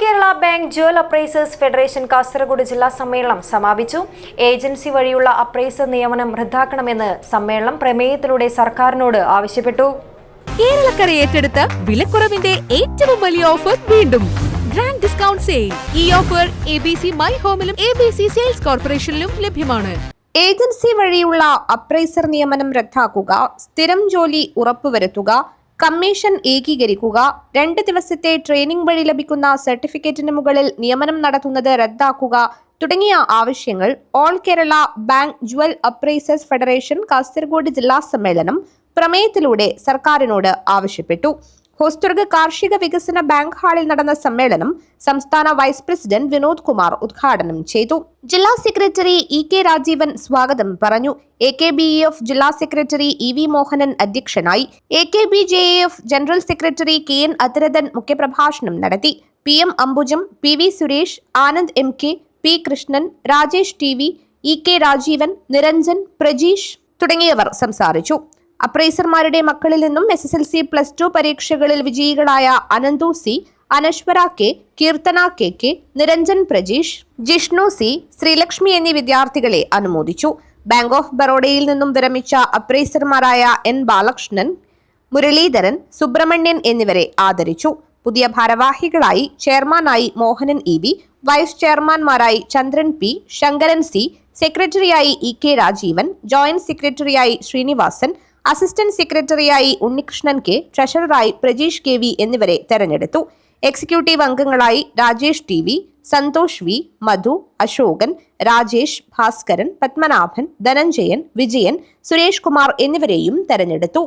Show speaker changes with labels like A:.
A: Kerala bank jewel appraisers federation Kasaragod ജില്ലാ സമ്മേളനം സമാപിച്ചു. ഏജൻസി വഴിയുള്ള അപ്രൈസർ നിയമനം റദ്ദാക്കണമെന്ന് സമ്മേളനം പ്രമേയത്തിലൂടെ സർക്കാരിനോട് ആവശ്യപ്പെട്ടു.
B: കേരളക്കര ഏറ്റെടുത്ത വിലക്കുറവിന്റെ ഏറ്റവും വലിയ ഓഫർ വീണ്ടും. Grand discount sale. ഈ offer A B C my ഹോമിലും A B C sales കോർപ്പറേഷനിലും ലഭ്യമാണ്.
C: ഏജൻസി വഴിയുള്ള അപ്രൈസർ നിയമനം റദ്ദാക്കുക സ്ഥിരം ജോലി ഉറപ്പുവരുത്തുക കമ്മീഷൻ ഏകീകരിക്കുക. രണ്ട് ദിവസത്തെ ട്രെയിനിംഗ് വഴി ലഭിക്കുന്ന സർട്ടിഫിക്കറ്റിന് മുകളിൽ നിയമനം നടത്തുന്നത് റദ്ദാക്കുക. തുടങ്ങിയ ആവശ്യങ്ങൾ all Kerala bank jewel appraisers federation Kasaragod ജില്ലാ സമ്മേളനം പ്രമേയത്തിലൂടെ സർക്കാരിനോട് ആവശ്യപ്പെട്ടു. ഹോസ്ദുർഗ് കാർഷിക വികസന ബാങ്ക് ഹാളിൽ നടന്ന സമ്മേളനം സംസ്ഥാന വൈസ് പ്രസിഡന്റ് വിനോദ് കുമാർ ഉദ്ഘാടനം ചെയ്തു. ജില്ലാ സെക്രട്ടറി ഇ കെ രാജീവൻ സ്വാഗതം പറഞ്ഞു. A K B E F ജില്ലാ സെക്രട്ടറി ഇ വി മോഹനൻ അധ്യക്ഷനായി. A K B J F general secretary K N Athirathan മുഖ്യപ്രഭാഷണം നടത്തി. P M Ambujam P V Suresh Anand M K P Krishnan Rajesh T V E K Rajeevan Niranjan Prajeesh തുടങ്ങിയവർ സംസാരിച്ചു. അപ്രൈസർമാരുടെ മക്കളിൽ നിന്നും S S L C plus two പരീക്ഷകളിൽ വിജയികളായ Ananthu C Anaswara K Keerthana K K Niranjan Prajeesh Jishnu C Sreelakshmi എന്നീ വിദ്യാർത്ഥികളെ അനുമോദിച്ചു. Bank of ബറോഡയിൽ നിന്നും വിരമിച്ച അപ്രൈസർമാരായ എൻ ബാലകൃഷ്ണൻ മുരളീധരൻ സുബ്രഹ്മണ്യൻ എന്നിവരെ ആദരിച്ചു. പുതിയ ഭാരവാഹികളായി ചെയർമാനായി മോഹനൻ ഇ വി വൈസ് ചെയർമാൻമാരായി ചന്ദ്രൻ പി ശങ്കരൻ സി സെക്രട്ടറിയായി ഇ കെ രാജീവൻ ജോയിന്റ് സെക്രട്ടറിയായി ശ്രീനിവാസൻ അസിസ്റ്റന്റ് സെക്രട്ടറിയായി ഉണ്ണികൃഷ്ണൻ കെ ട്രഷററായി പ്രജീഷ് കെ വി എന്നിവരെ തെരഞ്ഞെടുത്തു. എക്സിക്യൂട്ടീവ് അംഗങ്ങളായി Rajesh T V Santhosh V Madhu Asokan Rajesh Bhaskaran Padmanabhan Dhananjayan Vijayan Suresh Kumar എന്നിവരെയും തെരഞ്ഞെടുത്തു.